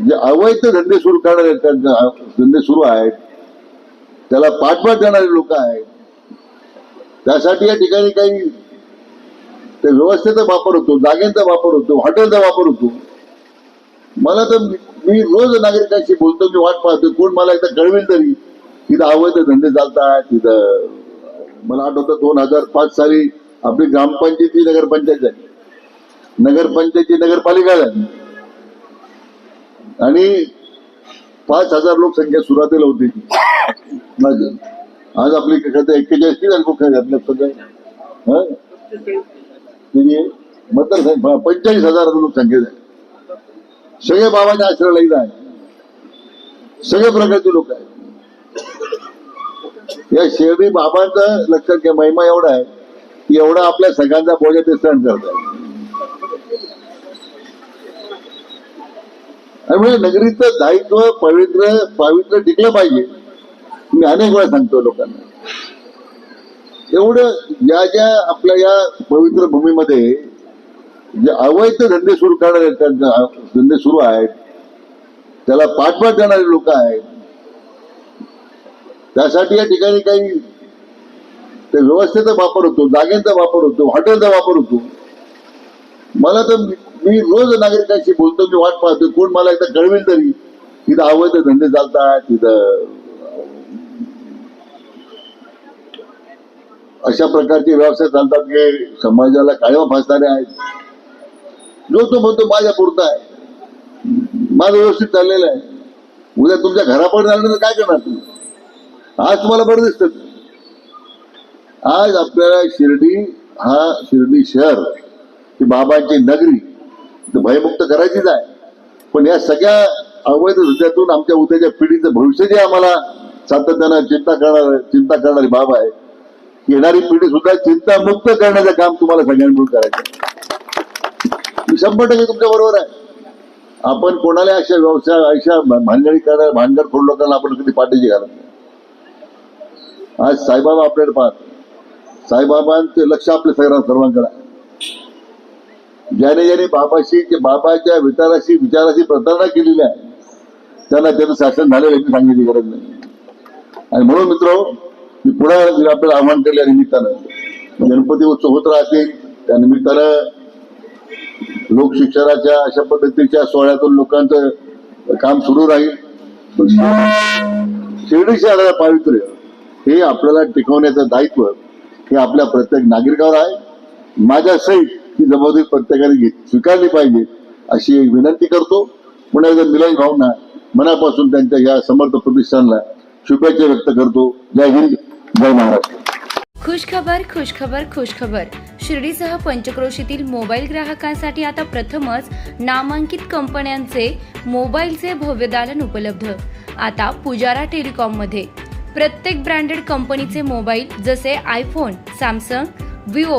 जे अवैध धंदे सुरू करणारे धंदे सुरू आहेत. त्याला पाठबळ देणारे लोक आहेत. त्यासाठी या ठिकाणी काही ते व्यवस्थेचा वापर होतो जागेचा वापर होतो हॉटेलचा वापर होतो. मला तर मी- मी रोज नागरिकांशी बोलतो मी वाट पाहतो कोण मला एकदा कळवेल तरी तिथं अवैध धंदे चालतात तिथं मला आठवतं दोन हजार पाच साली आपली ग्रामपंचायती नगरपंचायत झाली. नगरपंचायती नगरपालिका झाली. आणि पाच हजार लोकसंख्या सुरुवातीला होती. आज आज आपली कसं एक्केचाळीस लोकसंख्या घातल्या किती आहे? पंचेचाळीस हजार लोकसंख्या आहे सगळे बाबाच्या आश्रयाला इथं आहे सगळ्या प्रकारचे लोक आहेत. या शिर्डी बाबांचा लक्षात घ्या महिमा एवढा आहे की एवढा आपल्या सगळ्यांचा बोजा ते सहन करतात. त्यामुळे नगरीचं दायित्व पवित्र पावित्र टिकलं पाहिजे. मी अनेक वेळा सांगतो लोकांना. एवढं या ज्या आपल्या या पवित्र भूमीमध्ये जे अवैध धंदे सुरू करणारे धंदे सुरू आहेत त्याला पाठबळ देणारे लोक आहेत त्यासाठी या ठिकाणी काही ते व्यवस्थेचा वापर होतो जागेचा वापर होतो हॉटेलचा वापर होतो. मला तर मी- रोज नागरिकांशी बोलतो मी वाट पाहतो कोण मला एकदा कळवेल तरी. तिथं अवैध धंदे चालतात तिथं अशा प्रकारचे व्यवसाय चालतात की समाजाला कायम फासणारे आहेत. जो तो म्हणतो माझ्या पुरता आहे. माझं व्यवस्थित चाललेलं आहे. उद्या तुमच्या घरापर्यंत झालं तर काय करणार तुम्ही? आज तुम्हाला बरं दिसत. आज आपल्याला शिर्डी हा शिर्डी शहर ही बाबांची नगरी भयमुक्त करायचीच आहे. पण या सगळ्या अवैध धंद्यातून आमच्या उद्याच्या पिढीचं भविष्य जे आम्हाला सातत्यानं चिंता करणार चिंता करणारी बाब आहे. येणारी पिढी सुद्धा चिंतामुक्त करण्याचं काम तुम्हाला सगळ्यांनी मिळून करायचं मी शंभर टक्के तुमच्या बरोबर आहे. आपण कोणाला अशा व्यवसाय अशा भानगडी करणार भानगड खोड लोकांना आपण कधी पाठीची घालत नाही. आज साईबाबा आपल्याकडे पाहत. साईबाबांचे लक्ष आपल्या सगळ्या सर्वांकडे ज्याने ज्याने बाबाशी बाबाच्या विचाराशी विचाराशी प्रतारणा केलेली आहे त्यांना त्याचं शासन झालेलं आहे, याची सांगण्याची गरज नाही. आणि म्हणून मित्र मी पुन्हा आपल्याला आव्हान केलं या निमित्तानं गणपती उत्सव होत राहतील त्या निमित्तानं लोकशिक्षणाच्या अशा पद्धतीच्या सोहळ्यातून लोकांचं काम सुरू राहील. पण शिर्डी शहराला पावित्र्य हे आपल्याला टिकवण्याचं दायित्व हे आपल्या प्रत्येक नागरिकावर आहे. माझ्या सहित ही जबाबदारी प्रत्येकाने स्वीकारली पाहिजे अशी एक विनंती करतो. पुन्हा एकदा मिलन भावना मनापासून त्यांच्या या समर्थ प्रतिष्ठानला शुभेच्छा व्यक्त करतो. जय हिंद जय महाराष्ट्र. खुशखबर खुशखबर खुशखबर शिर्डीसह पंचक्रोशीतील मोबाईल ग्राहकांसाठी आता प्रथमच नामांकित कंपन्यांचे मोबाईलचे भव्य दालन उपलब्ध. आता पुजारा टेलिकॉममध्ये. प्रत्येक ब्रँडेड कंपनीचे मोबाईल जसे iPhone Samsung Vivo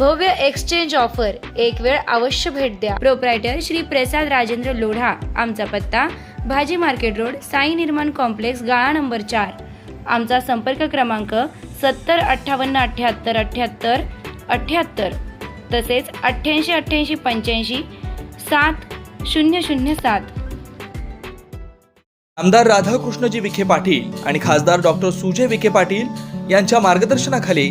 भव्य एक्सचेंज ऑफर एक वेळ अवश्य भेट द्या. प्रोप्रायटर श्री प्रसाद राजेंद्र लोढा. आमचा पत्ता भाजी मार्केट रोड साई निर्माण कॉम्प्लेक्स गाळा नंबर चार. आमचा संपर्क क्रमांक सत्तर अठ्ठावन्न अठ्ठ्याहत्तर अठ्ठ्याहत्तर अठ्ठ्याहत्तर तसेच अठ्ठ्याऐंशी अठ्ठ्याऐंशी पंच्याऐंशी सात शून्य शून्य सात. आमदार राधाकृष्णजी विखे पाटील आणि खासदार डॉक्टर सुजय विखे पाटील यांच्या मार्गदर्शनाखाली